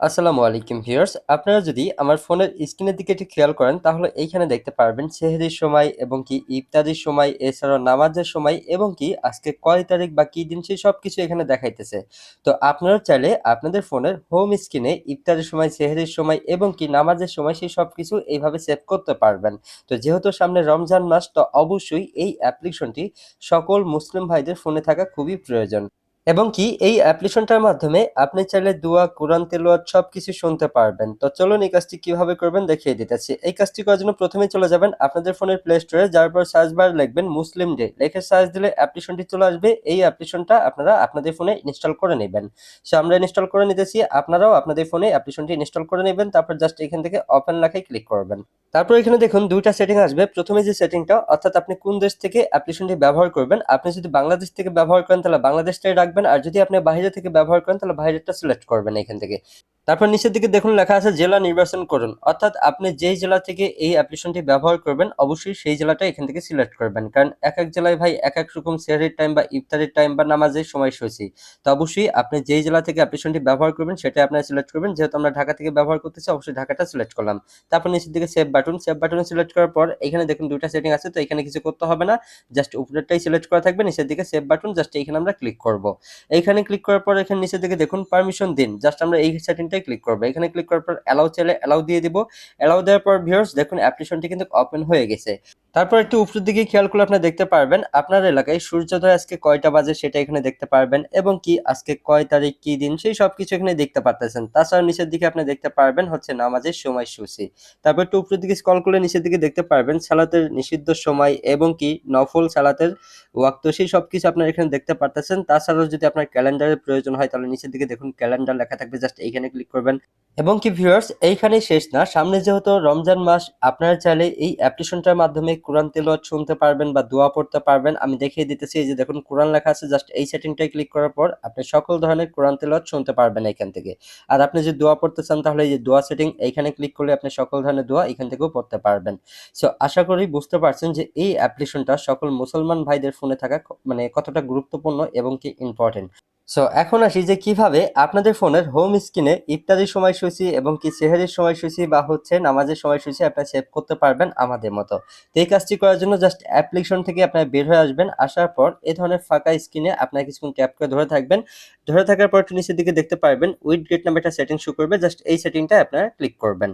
আসসালামু আলাইকুম ভিউয়ার্স। আপনারা যদি আমার ফোনের স্ক্রিনের দিকে একটু খেয়াল করেন, তাহলে এইখানে দেখতে পারবেন সেহরির সময় এবং কি ইফতারির সময়, এছাড়াও নামাজের সময় এবং কি আজকে কয় তারিখ বা কি দিন সেই সব কিছু এখানে দেখাইতেছে। তো আপনারা চাইলে আপনাদের ফোনের হোম স্ক্রিনে ইফতারের সময়, সেহরির সময় এবং কি নামাজের সময় সেই সব কিছু এইভাবে সেভ করতে পারবেন। তো যেহেতু সামনে রমজান মাস, তো অবশ্যই এই অ্যাপ্লিকেশনটি সকল মুসলিম ভাইদের ফোনে থাকা খুবই প্রয়োজন। এবং কি এই অ্যাপ্লিকেশনটার মাধ্যমে আপনি চাইলে দোয়া, কোরআন, তেলাওয়াত সবকিছু শুনতে পারবেন। তো চলুন এই কাজটি কীভাবে করবেন দেখিয়ে দিতেছি। এই কাজটি করার জন্য প্রথমে চলে যাবেন আপনাদের ফোনের প্লে স্টোরে যার পর সার্চ বার লিখবেন মুসলিম ডে। লিখে সার্চ দিলে অ্যাপ্লিকেশনটি চলে আসবে। এই অ্যাপ্লিকেশনটা আপনারা আপনাদের ফোনে ইনস্টল করে নেবেন। সো আমরা ইনস্টল করে নিতেছি, আপনারাও আপনাদের ফোনে অ্যাপ্লিকেশনটি ইনস্টল করে নেবেন, তারপর জাস্ট এখান থেকে ওপেন লেখায় ক্লিক করবেন। তারপর এখানে দেখুন দুইটা সেটিং আসবে। প্রথমে যে সেটিংটা অর্থাৎ আপনি কোন দেশ থেকে অ্যাপ্লিকেশনটি ব্যবহার করবেন, আপনি যদি বাংলাদেশ থেকে ব্যবহার করেন তাহলে বাংলাদেশটাই রাখবেন, আর যদি আপনি বাইরে থেকে ব্যবহার করেন তাহলে বাইরেটা সিলেক্ট করবেন এখান থেকে। তারপর নিচের দিকে দেখুন, লেখা আছে জেলা নির্বাচন করুন। অর্থাৎ আপনি যেই জেলা থেকে এই অ্যাপ্লিকেশনটি ব্যবহার করবেন, অবশ্যই সেই জেলাটা এখান থেকে সিলেক্ট করবেন। কারণ এক এক জেলায় ভাই এক এক রকম সেহরির টাইম বা ইফতারের টাইম বা নামাজের সময়সূচি তো অবশ্যই আপনি যেই জেলা থেকে অ্যাপ্লিকেশনটি ব্যবহার করবেন সেটা আপনারা সিলেক্ট করবেন। যেহেতু আমরা ঢাকা থেকে ব্যবহার করতেছি, অবশ্যই ঢাকাটা সিলেক্ট করলাম। তারপর নিচের দিকে সেভ বাটন সেভ বাটনে সিলেক্ট করার পর এখানে দেখুন দুইটা সেটিং আছে, তো এখানে কিছু করতে হবে না। জাস্ট উপরেরটাই সিলেক্ট করা থাকবে, নিচের দিকে সেভ বাটন জাস্ট এখানে আমরা ক্লিক করব। এইখানে ক্লিক করার পর এখানে নিচের দিকে দেখুন পারমিশন দিন। জাস্ট আমরা এই সেটিংটাই ক্লিক করবে। এখানে ক্লিক করার পর অ্যালাউ চাইলে অ্যালাউ দিয়ে দিব। অ্যালাউ দেওয়ার পর ভিউয়ার্স দেখুন অ্যাপ্লিকেশনটি কিন্তু ওপেন হয়ে গেছে। তারপর একটু উপরের দিকে খেয়াল করলে আপনি দেখতে পারবেন, আপনার এলাকায় সূর্যোদয় আজকে কয়টা বাজে সেটা এখানে দেখতে পারবেন এবং কি আজকে কয় তারিখ, কি দিন, সেই সব কিছু এখানে দেখতে পারতেছেন। তাছাড়া নিচের দিকে আপনি দেখতে পারবেন হচ্ছে নামাজের সময়সূচি। তারপর একটু উপরের দিকে স্ক্রল করলে নিচের দিকে দেখতে পারবেন সালাতের নিষিদ্ধ সময় এবং কি নফল সালাতের ওয়াক্ত, সেই সব কিছু আপনার এখানে দেখতে পারতেছেন। তাছাড়াও যদি আপনার ক্যালেন্ডারের প্রয়োজন হয় তাহলে নিচের দিকে দেখুন, ক্যালেন্ডার লেখা থাকবে, জাস্ট এইখানে ক্লিক করবেন। এবং কি ভিউয়ার্স এইখানেই শেষ না। সামনে যেহেতু রমজান মাস, আপনারা চাইলে এই অ্যাপ্লিকেশনটার মাধ্যমে কোরআন তেলাওয়াত শুনতে পারবেন বা দোয়া পড়তে পারবেন। আমি দেখিয়ে দিতেছি যে দেখুন কোরআন লেখা আছে জাস্ট এই সেটিংটাই ক্লিক করার পর আপনি সকল ধরনের কোরআন তেলাওয়াত শুনতে পারবেন এখান থেকে। আর আপনি যদি দোয়া পড়তে চান, তাহলে এই যে দোয়া সেটিং এইখানে ক্লিক করলে আপনি সকল ধরনের দোয়া এখান থেকেও পড়তে পারবেন। সো আশা করি বুঝতে পারছেন যে এই অ্যাপ্লিকেশনটা সকল মুসলমান ভাইদের ফোনে থাকা মানে কতটা গুরুত্বপূর্ণ এবং কি ইম্পর্টেন্ট সো এখন আসি যে কীভাবে আপনাদের ফোনের হোম স্ক্রিনে ইফতারির সময়সূচি এবং কি সেহারির সময়সূচি বা হচ্ছে নামাজের সময়সূচি আপনারা সেভ করতে পারবেন আমাদের মতো। তো এই কাজটি করার জন্য জাস্ট অ্যাপ্লিকেশন থেকে আপনারা বের হয়ে আসবেন, আসার পর এ ধরনের ফাঁকা স্ক্রিনে আপনারা কিছুক্ষণ ক্যাপ করে ধরে থাকবেন। ধরে থাকার পর একটু নিচের দিকে দেখতে পারবেন উইথ গেট নামে একটা সেটিং শো করবে জাস্ট এই সেটিংটা আপনারা ক্লিক করবেন।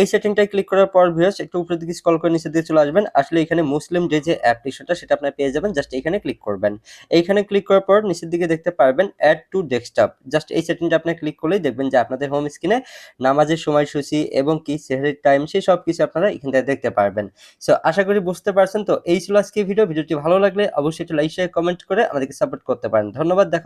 এই সেটিংটায় ক্লিক করার পর ভিউয়ার্স একটু উপরের দিকে স্ক্রল করে নিচের দিকে চলে আসবেন, আসলে এখানে মুসলিম ডে যে অ্যাপ্লিকেশনটা সেটা আপনারা পেয়ে যাবেন জাস্ট এখানে ক্লিক করবেন। এইখানে ক্লিক করার পর নিচের দিকে দেখতে পারবেন অ্যাড টু ডেস্কটপ জাস্ট এই সেটিংটা আপনি ক্লিক করলেই দেখবেন যে আপনাদের হোম স্ক্রিনে নামাজের সময়সূচি এবং কি সেহরির টাইম সেই সব কিছু আপনারা এখান থেকে দেখতে পারবেন। সো আশা করি বুঝতে পারছেন, তো এই ছিল আজকে ভিডিও ভিডিওটি ভালো লাগলে অবশ্যই একটু লাইক শেয়ার কমেন্ট করে আমাদেরকে সাপোর্ট করতে পারেন। ধন্যবাদ, দেখা